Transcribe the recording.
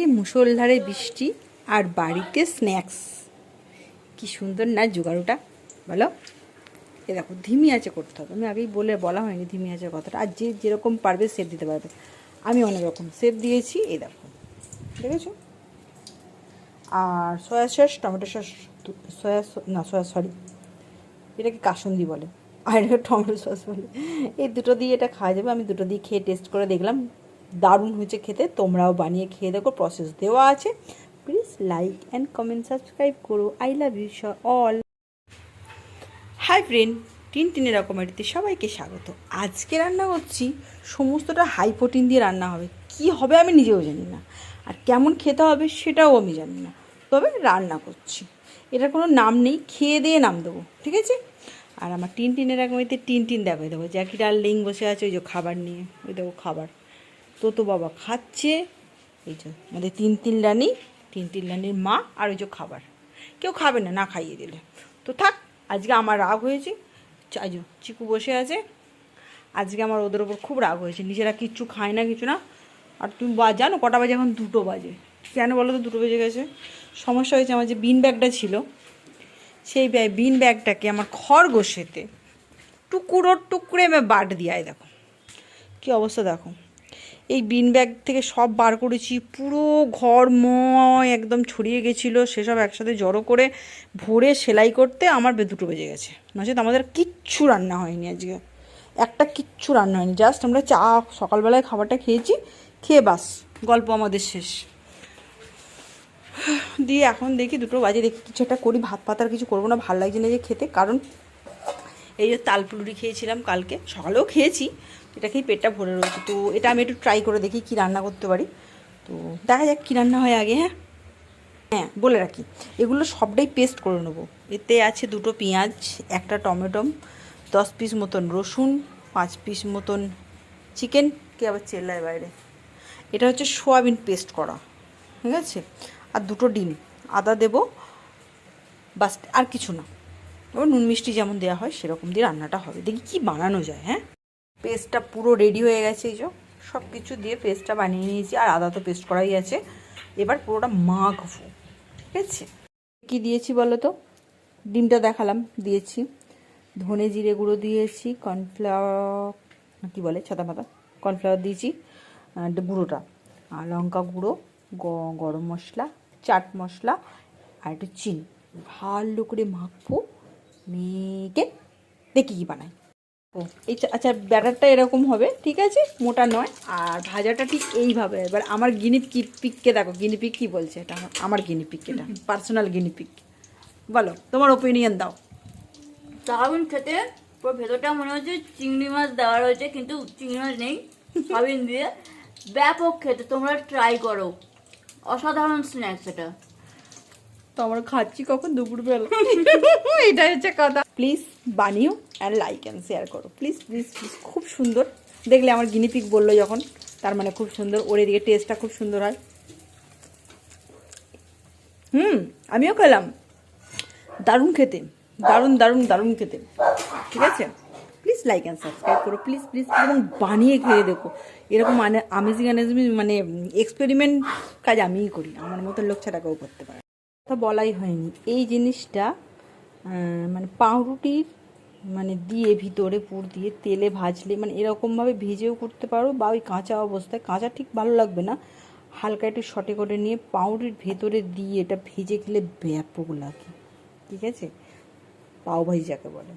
এই মুসলধারে বৃষ্টি আর বাড়িতে স্ন্যাক্স কি সুন্দর না জোগাড়োটা, বলো। এ দেখো, ধিমি আছে করতে হবে। আমি আগেই বলে বলা হয়নি ধিমি আছে কথাটা। আর যে যেরকম পারবে সেপ দিতে পারবে। আমি অনেক রকম সেপ দিয়েছি, এই দেখো। দেখেছ? আর soya sauce tomato sauce soya না সয়া সরি এটাকে কাসুন্দি বলে। আর টমেটো সস বলে। এই দুটো দিয়ে এটা খাওয়া যাবে। আমি দুটো দিয়ে খেয়ে টেস্ট করে দেখলাম। দারুণ হয়েছে খেতে, তোমরাও বানিয়ে খেয়ে দেখো প্রসেস দেওয়া আছে। Please like and comment subscribe করো। I love you all hi friend tin টিনের রকমারিতে সবাইকে স্বাগত। আজকে রান্না করছি, সমস্তটা হাই প্রোটিন দিয়ে রান্না হবে। কি হবে আমি নিজেও জানি না। আর কেমন খেতে হবে সেটাও আমি জানি না। তবে রান্না করছি। এটার কোনো নাম নেই, খেয়ে দিয়ে নাম দেবো, ঠিক আছে? আর আমার টিন টিনের রকমারিতে টিন টিন দেখো এই দেখো জ্যাকি ডার্লিং বসে আছে, ওই যে খাবার নিয়ে, ওই দেখো খাবার। তো তো বাবা খাচ্ছে। এই যে, আমাদের তিন তিন রানি, তিন তিন রানির মা আর ওই যে খাবার। কেউ খাবে না না খাইয়ে দিলে। তো থাক, আজকে আমার রাগ হয়েছে। চাইজো চিকু বসে আছে। আজকে আমার ওদের ওপর খুব রাগ হয়েছে। নিজেরা কিচ্ছু খায় না, কিছু না। আর তুমি বা, জানো কটা বাজে এখন? দুটো বাজে। কেন বলো তো? দুটো বেজে গেছে। সমস্যা হয়েছে, আমার যে বিন ব্যাগটা ছিল, সেই বিন ব্যাগটাকে আমার খরগোশেতে টুকুরো টুকরে আমি বাট দিয়ায়, দেখো। কী অবস্থা, দেখো। এই বিন ব্যাগ থেকে সব বার করেছি। পুরো ঘরময় একদম ছড়িয়ে গেছিল। সেসব একসাথে জড়ো করে ভরে সেলাই করতে আমার দুটো বেজে গেছে। নচেত আমাদের কিচ্ছু রান্না হয়নি আজকে। একটা কিচ্ছু রান্না হয়নি। জাস্ট আমরা চা, সকালবেলায় খাবারটা খেয়েছি। খেয়ে বাস, গল্প আমাদের শেষ। দিয়ে এখন দেখি দুটো বাজে। দেখি, কিছু একটা করি, ভাত পাতার কিছু করব না। ভালো লাগছে না যে খেতে। কারণ এই যে তালপুরি খেয়েছিলাম কালকে, সকালেও খেয়েছি, এটা খেয়ে পেটটা ভরে রয়েছে। তো এটা আমি একটু ট্রাই করে দেখি কি রান্না করতে পারি। তো দেখা যাক কী রান্না হয় আগে হ্যাঁ? হ্যাঁ বলে রাখি। এগুলো সবটাই পেস্ট করে নেব। এতে আছে দুটো পেঁয়াজ, একটা টমেটো, দশ পিস মতন রসুন, পাঁচ পিস মতন চিকেন কে আবার চেল্লায় বাইরে। এটা হচ্ছে সোয়াবিন পেস্ট করা, ঠিক আছে? আর দুটো ডিম, আদা দেবো, বাস, আর কিছু না। এবার নুন মিষ্টি যেমন দেওয়া হয়, সেরকম দিয়ে রান্নাটা হবে। দেখি কি বানানো যায় হ্যাঁ? পেস্টটা পুরো রেডি হয়ে গেছে এই যে। সব কিছু দিয়ে পেস্টটা বানিয়ে নিয়েছি, আর আদা তো পেস্ট করাই আছে। এবার পুরোটা মাখবো, ঠিক আছে? কী দিয়েছি বলো তো? ডিমটা দেখালাম, দিয়েছি। ধনে জিরে গুঁড়ো দিয়েছি কর্নফ্লাওয়ার কী বলে? ছাতা পাতা। কর্নফ্লাওয়ার দিয়েছি গুঁড়োটা। আর লঙ্কা গুঁড়ো গরম মশলা, চাট মশলা, আর একটু চিনি। ভালো করে মাখবো। মেখে দেখি কী বানাই। ও এই আচ্ছা ব্যাটারটা এরকম হবে ঠিক আছে? মোটা নয় আর ভাজাটা ঠিক এইভাবে এবার আমার গিনি কি পিককে দেখো গিনি পিক কী বলছে এটা? আমার- আমার গিনি পিক এটা পার্সোনাল গিনি পিক। বলো তোমার ওপিনিয়ন দাও। সয়াবিন খেতে পুরো ভেতরটা মনে হচ্ছে চিংড়ি মাছ দেওয়া রয়েছে কিন্তু চিংড়ি মাছ নেই সয়াবিন দিয়ে। ব্যাপক খেতে তোমরা ট্রাই করো। অসাধারণ স্ন্যাক্স এটা। তো আমরা খাচ্ছি কখন দুপুরবেলা। এটাই হচ্ছে কথা। প্লিজ বানিও অ্যান্ড লাইক অ্যান্ড শেয়ার করো। প্লিজ প্লিজ প্লিজ খুব সুন্দর। দেখলে আমার গিনিপিক বলল যখন তার মানে খুব সুন্দর। ওর এদিকে টেস্টটা খুব সুন্দর হয়। হুম আমিও খেলাম। দারুণ খেতে। দারুণ দারুণ দারুণ খেতে। ঠিক আছে? প্লিজ লাইক অ্যান্ড সাবস্ক্রাইব করো। প্লিজ প্লিজ এবং বানিয়ে খেয়ে দেখো। এরকম মানে আমেজিং অ্যামেজিং মানে এক্সপেরিমেন্ট কাজ আমিই করি। আমার মতো লোক ছাড়া কেউ করতে পারে তা বলাই হয়নি। এই জিনিসটা মানে পাউরুটির মানে দিয়ে ভিতরে পুর দিয়ে তেলে ভাজলে মানে এরকমভাবে ভেজেও করতে পারো বা ওই কাঁচা অবস্থায়, কাঁচা ঠিক ভালো লাগবে না। হালকা একটু শটে করে নিয়ে পাউরুটির ভেতরে দিয়ে এটা ভেজে খেলে ব্যাপক লাগে। ঠিক আছে? পাও ভাজি যাকে বলে।